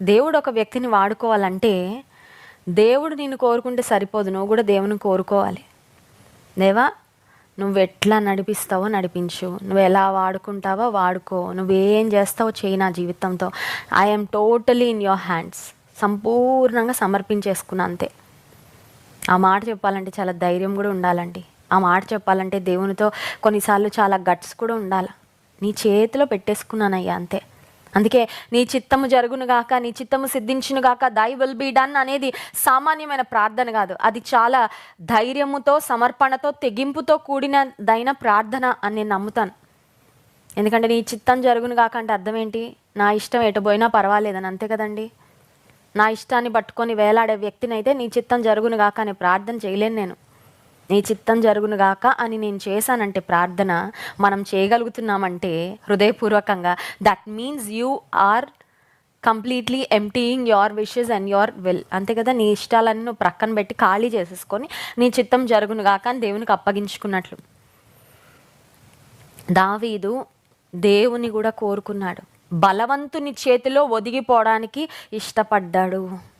దేవుడు ఒక వ్యక్తిని వాడుకోవాలంటే దేవుడు నిన్ను కోరుకుంటే సరిపోదు. నువ్వు కూడా దేవుని కోరుకోవాలి. దేవా నువ్వు ఎట్లా నడిపిస్తావో నడిపించు. నువ్వు ఎలా వాడుకుంటావో వాడుకో. నువ్వేం చేస్తావో చేయి నా జీవితంతో. I'm totally in your hands సంపూర్ణంగా సమర్పించేసుకున్నా అంతే. ఆ మాట చెప్పాలంటే చాలా ధైర్యం కూడా ఉండాలండి. ఆ మాట చెప్పాలంటే దేవునితో కొన్నిసార్లు చాలా గట్స్ కూడా ఉండాలి. నీ చేతిలో పెట్టేసుకున్నానయ్యా అంతే. అందుకే నీ చిత్తము జరుగును గాక నీ చిత్తము సిద్ధించును గాక దై విల్ బీ డన్ అనేది సామాన్యమైన ప్రార్థన కాదు. అది చాలా ధైర్యముతో సమర్పణతో తెగింపుతో కూడిన దైన ప్రార్థన అని నేను నమ్ముతాను. ఎందుకంటే నీ చిత్తం జరుగును కాక అంటే అర్థం ఏంటి నా ఇష్టం ఎటుపోయినా పర్వాలేదని అంతే కదండి? నా ఇష్టాన్ని పట్టుకొని వేలాడే వ్యక్తిని అయితే నీ చిత్తం జరుగును కాక అని ప్రార్థన చేయలేను నేను. నీ చిత్తం జరుగునుగాక అని నేను చేశానంటే ప్రార్థన మనం చేయగలుగుతున్నామంటే హృదయపూర్వకంగా. That means you are completely emptying your wishes and your will అంతే కదా నీ ఇష్టాలన్నీ నువ్వు ప్రక్కన పెట్టి ఖాళీ చేసేసుకొని నీ చిత్తం జరుగునుగాక అని దేవునికి అప్పగించుకున్నట్లు. దావీదు దేవుని కూడా కోరుకున్నాడు. బలవంతుని చేతిలో ఒదిగిపోవడానికి ఇష్టపడ్డాడు.